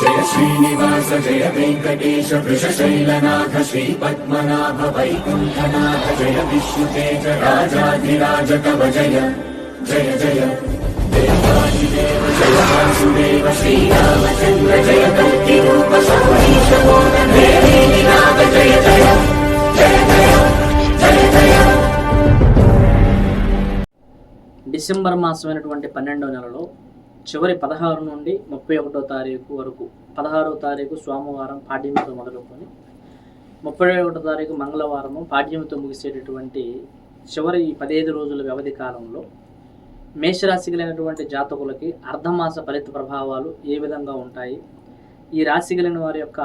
జయ శ్రీనివాస జయ వెంకటేశ వృషశైలనాథ శ్రీ పద్మనాభ వైకుంఠనాథ జయ విష్ణుతేజ రాజాధిరాజ కవ జయ జయ జయ. దేవాదిదేవ జయ వాసుదేవ శ్రీరామచంద్ర జయ కల్కి రూప సౌరీశ నాథ జయ జయ జయ జయ జయ జయ. డిసెంబర్ మాసమైనటువంటి పన్నెండో నెలలో చివరి పదహారు నుండి ముప్పై ఒకటో తారీఖు వరకు పదహారో తారీఖు సోమవారం పాడ్యమితో మొదలుకొని ముప్పై ఒకటో తారీఖు మంగళవారము పాడ్యమితో ముగిసేటటువంటి చివరి ఈ పదిహేను రోజుల వ్యవధి కాలంలో మేషరాశి కలిగినటువంటి జాతకులకి అర్ధమాస ఫలిత ప్రభావాలు ఏ విధంగా ఉంటాయి? ఈ రాశి కలిగిన వారి యొక్క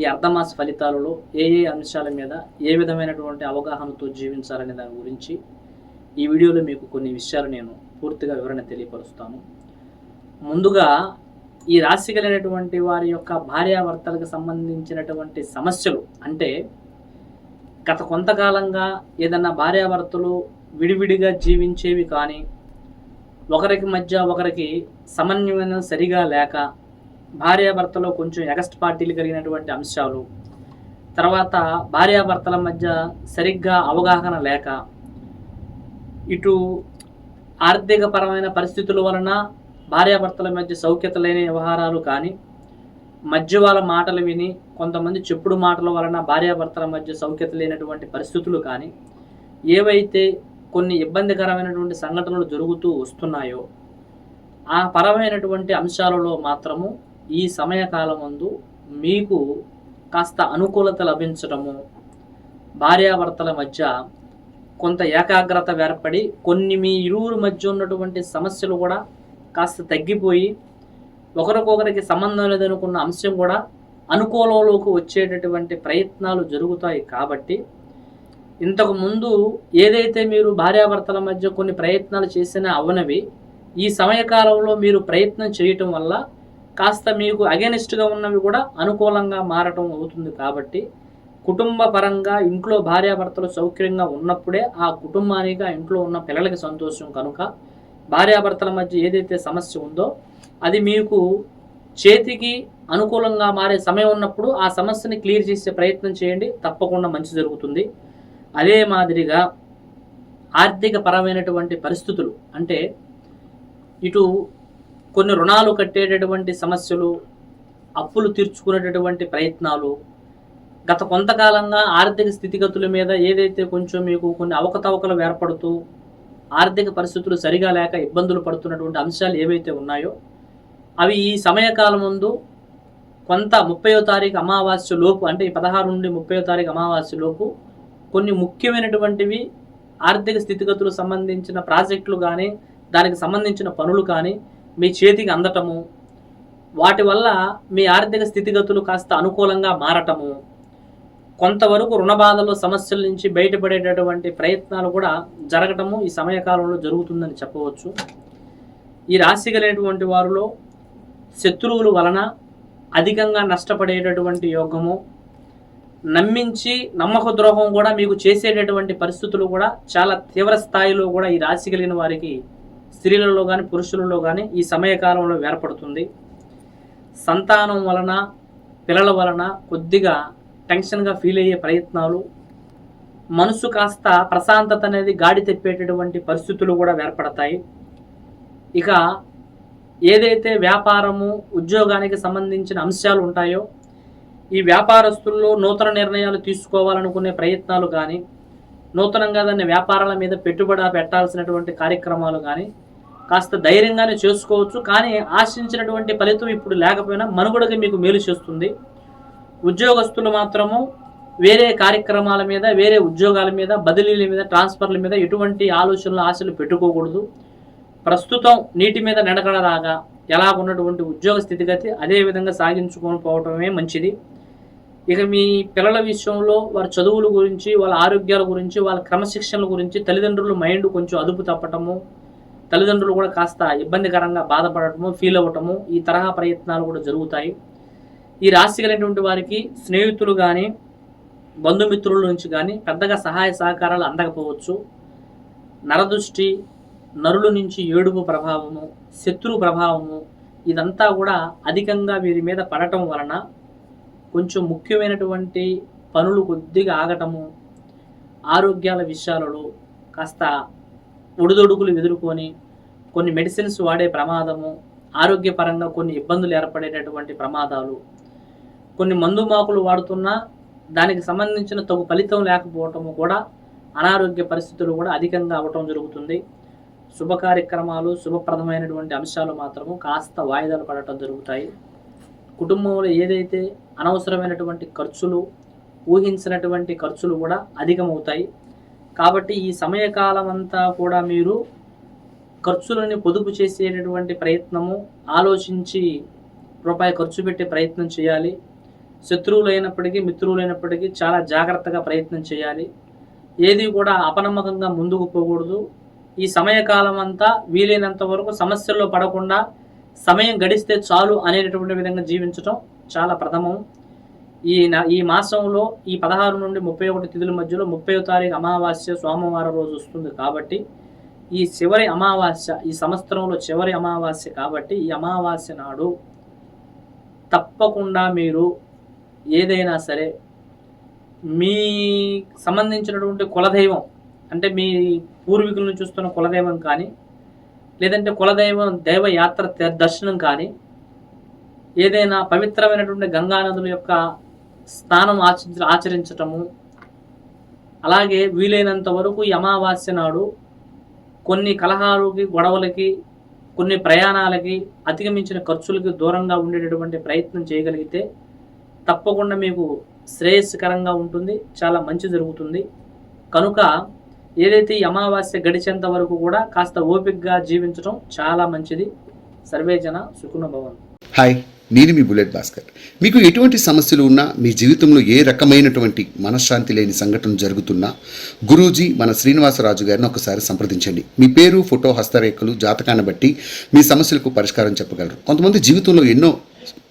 ఈ అర్ధమాస ఫలితాలలో ఏ ఏ అంశాల మీద ఏ విధమైనటువంటి అవగాహనతో జీవించాలనే దాని గురించి ఈ వీడియోలో మీకు కొన్ని విషయాలు నేను పూర్తిగా వివరణ తెలియపరుస్తాను. ముందుగా ఈ రాశి కలిగినటువంటి వారి యొక్క భార్యాభర్తలకు సంబంధించినటువంటి సమస్యలు అంటే గత కొంతకాలంగా ఏదన్నా భార్యాభర్తలు విడివిడిగా జీవించేవి కానీ ఒకరికి మధ్య ఒకరికి సమన్వయం సరిగా లేక భార్యాభర్తలో కొంచెం ఎగస్ట్ పార్టీలు కలిగినటువంటి అంశాలు తర్వాత భార్యాభర్తల మధ్య సరిగ్గా అవగాహన లేక ఇటు ఆర్థికపరమైన పరిస్థితుల వలన భార్యాభర్తల మధ్య సౌఖ్యత లేని వ్యవహారాలు కానీ మధ్య వాళ్ళ మాటలు విని కొంతమంది చెప్పుడు మాటల వలన భార్యాభర్తల మధ్య సౌఖ్యత లేనటువంటి పరిస్థితులు కానీ ఏవైతే కొన్ని ఇబ్బందికరమైనటువంటి సంఘటనలు జరుగుతూ వస్తున్నాయో ఆ పరమైనటువంటి అంశాలలో మాత్రము ఈ సమయకాలం ముందు మీకు కాస్త అనుకూలత లభించడము భార్యాభర్తల మధ్య కొంత ఏకాగ్రత ఏర్పడి కొన్ని మీ ఇరువురు మధ్య ఉన్నటువంటి సమస్యలు కూడా కాస్త తగ్గిపోయి ఒకరికొకరికి సంబంధం లేదనుకున్న అంశం కూడా అనుకూలంలోకి వచ్చేటటువంటి ప్రయత్నాలు జరుగుతాయి కాబట్టి ఇంతకు ముందు ఏదైతే మీరు భార్యాభర్తల మధ్య కొన్ని ప్రయత్నాలు చేసినా అవనవి ఈ సమయకాలంలో మీరు ప్రయత్నం చేయటం వల్ల కాస్త మీకు అగెనిస్ట్గా ఉన్నవి కూడా అనుకూలంగా మారటం అవుతుంది కాబట్టి కుటుంబ పరంగా ఇంట్లో భార్యాభర్తలు సౌకర్యంగా ఉన్నప్పుడే ఆ కుటుంబానికి ఆ ఇంట్లో ఉన్న పిల్లలకి సంతోషం కనుక భార్యాభర్తల మధ్య ఏదైతే సమస్య ఉందో అది మీకు చేతికి అనుకూలంగా మారే సమయం ఉన్నప్పుడు ఆ సమస్యని క్లియర్ చేసే ప్రయత్నం చేయండి తప్పకుండా మంచి జరుగుతుంది. అదే మాదిరిగా ఆర్థిక పరమైనటువంటి పరిస్థితులు అంటే ఇటు కొన్ని రుణాలు కట్టేటటువంటి సమస్యలు అప్పులు తీర్చుకునేటటువంటి ప్రయత్నాలు గత కొంతకాలంగా ఆర్థిక స్థితిగతుల మీద ఏదైతే కొంచెం మీకు కొన్ని అవకతవకలు ఏర్పడుతూ ఆర్థిక పరిస్థితులు సరిగా లేక ఇబ్బందులు పడుతున్నటువంటి అంశాలు ఏవైతే ఉన్నాయో అవి ఈ సమయకాలం ముందు కొంత ముప్పయో తారీఖు అమావాస్య లోపు అంటే ఈ పదహారు నుండి ముప్పయో తారీఖు అమావాస్య లోపు కొన్ని ముఖ్యమైనటువంటివి ఆర్థిక స్థితిగతులకు సంబంధించిన ప్రాజెక్టులు కానీ దానికి సంబంధించిన పనులు కానీ మీ చేతికి అందటము వాటి వల్ల మీ ఆర్థిక స్థితిగతులు కాస్త అనుకూలంగా మారటము కొంతవరకు రుణ బాధలు సమస్యల నుంచి బయటపడేటటువంటి ప్రయత్నాలు కూడా జరగటము ఈ సమయకాలంలో జరుగుతుందని చెప్పవచ్చు. ఈ రాశి కలిగినటువంటి వారిలో శత్రువుల వలన అధికంగా నష్టపడేటటువంటి యోగము నమ్మించి నమ్మక ద్రోహం కూడా మీకు చేసేటటువంటి పరిస్థితులు కూడా చాలా తీవ్ర స్థాయిలో కూడా ఈ రాశి కలిగిన వారికి స్త్రీలలో కానీ పురుషులలో కానీ ఈ సమయకాలంలో ఏర్పడుతుంది. సంతానం వలన పిల్లల వలన కొద్దిగా టెన్షన్గా ఫీల్ అయ్యే ప్రయత్నాలు మనసు కాస్త ప్రశాంతత అనేది గాడి తెప్పేటటువంటి పరిస్థితులు కూడా ఏర్పడతాయి. ఇక ఏదైతే వ్యాపారము ఉద్యోగానికి సంబంధించిన అంశాలు ఉంటాయో ఈ వ్యాపారస్తుల్లో నూతన నిర్ణయాలు తీసుకోవాలనుకునే ప్రయత్నాలు కానీ నూతనంగా దాన్ని వ్యాపారాల మీద పెట్టుబడి పెట్టాల్సినటువంటి కార్యక్రమాలు కానీ కాస్త ధైర్యంగానే చేసుకోవచ్చు. కానీ ఆశించినటువంటి ఫలితం ఇప్పుడు లేకపోయినా మనుగడకి మీకు మేలు చేస్తుంది. ఉద్యోగస్తులు మాత్రము వేరే కార్యక్రమాల మీద వేరే ఉద్యోగాల మీద బదిలీల మీద ట్రాన్స్ఫర్ల మీద ఎటువంటి ఆలోచనలు ఆశలు పెట్టుకోకూడదు. ప్రస్తుతం నీటి మీద నడకడలాగా ఎలా ఉన్నటువంటి ఉద్యోగ స్థితిగతి అదే విధంగా సాగించుకొని పోవటమే మంచిది. ఇక మీ పిల్లల విషయంలో వారి చదువుల గురించి వాళ్ళ ఆరోగ్యాల గురించి వాళ్ళ క్రమశిక్షణల గురించి తల్లిదండ్రుల మైండ్ కొంచెం అదుపు తప్పటము తల్లిదండ్రులు కూడా కాస్త ఇబ్బందికరంగా బాధపడటము ఫీల్ అవ్వటము ఈ తరహా ప్రయత్నాలు కూడా జరుగుతాయి. ఈ రాశి కలిగినటువంటి వారికి స్నేహితులు కానీ బంధుమిత్రుల నుంచి కానీ పెద్దగా సహాయ సహకారాలు అందకపోవచ్చు. నరదృష్టి నరుల నుంచి ఏడుపు ప్రభావము శత్రు ప్రభావము ఇదంతా కూడా అధికంగా వీరి మీద పడటం వలన కొంచెం ముఖ్యమైనటువంటి పనులు కొద్దిగా ఆగటము ఆరోగ్యాల విషయాలలో కాస్త ఒడిదొడుకులు ఎదుర్కొని కొన్ని మెడిసిన్స్ వాడే ప్రమాదము ఆరోగ్యపరంగా కొన్ని ఇబ్బందులు ఏర్పడేటటువంటి ప్రమాదాలు కొన్ని మందు మాకులు వాడుతున్నా దానికి సంబంధించిన తగు ఫలితం లేకపోవటము కూడా అనారోగ్య పరిస్థితులు కూడా అధికంగా అవటం జరుగుతుంది. శుభ కార్యక్రమాలు శుభప్రదమైనటువంటి అంశాలు మాత్రము కాస్త వాయిదాలు పడటం జరుగుతాయి. కుటుంబంలో ఏదైతే అనవసరమైనటువంటి ఖర్చులు ఊహించినటువంటి ఖర్చులు కూడా అధికమవుతాయి. కాబట్టి ఈ సమయకాలం అంతా కూడా మీరు ఖర్చులని పొదుపు చేసేటటువంటి ప్రయత్నము ఆలోచించి రూపాయి ఖర్చు పెట్టే ప్రయత్నం చేయాలి. శత్రువులైనప్పటికీ మిత్రులైనప్పటికీ చాలా జాగ్రత్తగా ప్రయత్నం చేయాలి. ఏది కూడా అపనమ్మకంగా ముందుకు పోకూడదు. ఈ సమయకాలం అంతా వీలైనంత వరకు సమస్యల్లో పడకుండా సమయం గడిస్తే చాలు అనేటటువంటి విధంగా జీవించటం చాలా ప్రథమం. ఈ ఈ మాసంలో ఈ పదహారు నుండి ముప్పై ఒకటి తిథుల మధ్యలో ముప్పై తారీఖు అమావాస్య సోమవారం రోజు వస్తుంది కాబట్టి ఈ చివరి అమావాస్య ఈ సంవత్సరంలో చివరి అమావాస్య కాబట్టి ఈ అమావాస్య నాడు తప్పకుండా మీరు ఏదైనా సరే మీ సంబంధించినటువంటి కులదైవం అంటే మీ పూర్వీకులను చూస్తున్న కులదైవం కానీ లేదంటే కులదైవం దైవ యాత్ర దర్శనం కానీ ఏదైనా పవిత్రమైనటువంటి గంగానదుల యొక్క స్నానం ఆచ ఆచరించటము అలాగే వీలైనంత వరకు ఈ అమావాస్య నాడు కొన్ని కలహాలకి గొడవలకి కొన్ని ప్రయాణాలకి అధిగమించిన ఖర్చులకి దూరంగా ఉండేటటువంటి ప్రయత్నం చేయగలిగితే తప్పకుండా మీకు శ్రేయస్కరంగా ఉంటుంది చాలా మంచి జరుగుతుంది. కనుక ఏదైతే ఈ అమావాస్య గడిచేంత వరకు కూడా కాస్త ఓపికగా జీవించడం చాలా మంచిది. సర్వేజన సుఖున భవన్ హాయ్ నేను మీ బుల్లెట్ భాస్కర్. మీకు ఎటువంటి సమస్యలు ఉన్నా మీ జీవితంలో ఏ రకమైనటువంటి మనశ్శాంతి లేని సంఘటన జరుగుతున్నా గురూజీ మన శ్రీనివాసరాజు గారిని ఒకసారి సంప్రదించండి. మీ పేరు ఫోటో హస్తరేఖలు జాతకాన్ని బట్టి మీ సమస్యలకు పరిష్కారం చెప్పగలరు. కొంతమంది జీవితంలో ఎన్నో